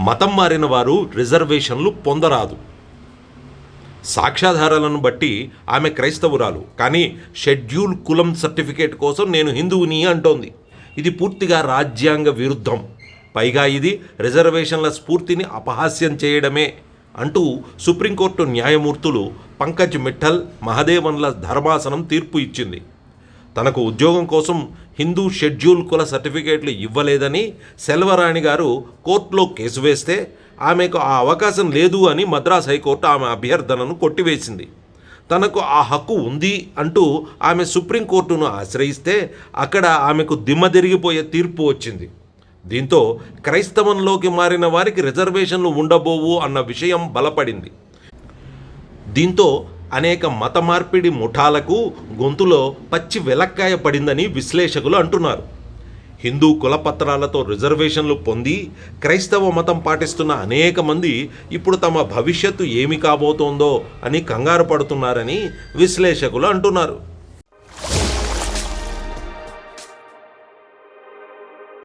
మతం మారిన వారు రిజర్వేషన్లు పొందరాదు. సాక్ష్యాధారాలను బట్టి ఆమె క్రైస్తవురాలు. కానీ షెడ్యూల్ కులం సర్టిఫికేట్ కోసం నేను హిందువుని అంటోంది. ఇది పూర్తిగా రాజ్యాంగ విరుద్ధం. పైగా ఇది రిజర్వేషన్ల స్ఫూర్తిని అపహాస్యం చేయడమే అంటూ సుప్రీంకోర్టు న్యాయమూర్తులు పంకజ్ మిఠల్ మహదేవన్ల ధర్మాసనం తీర్పు ఇచ్చింది. తనకు ఉద్యోగం కోసం హిందూ షెడ్యూల్ కుల సర్టిఫికేట్లు ఇవ్వలేదని సెల్వరాణి గారు కోర్టులో కేసు వేస్తే ఆమెకు ఆ అవకాశం లేదు అని మద్రాస్ హైకోర్టు ఆమె అభ్యర్థనను కొట్టివేసింది. తనకు ఆ హక్కు ఉంది అంటూ ఆమె సుప్రీంకోర్టును ఆశ్రయిస్తే అక్కడ ఆమెకు దిమ్మదిరిగిపోయే తీర్పు వచ్చింది. దీంతో క్రైస్తవంలోకి మారిన వారికి రిజర్వేషన్లు ఉండబోవు అన్న విషయం బలపడింది. దీంతో అనేక మత మార్పిడి ముఠాలకు గొంతులో పచ్చి వెలక్కాయ పడిందని విశ్లేషకులు అంటున్నారు. హిందూ కులపత్రాలతో రిజర్వేషన్లు పొంది క్రైస్తవ మతం పాటిస్తున్న అనేక మంది ఇప్పుడు తమ భవిష్యత్తు ఏమి కాబోతోందో అని కంగారు పడుతున్నారని విశ్లేషకులు అంటున్నారు.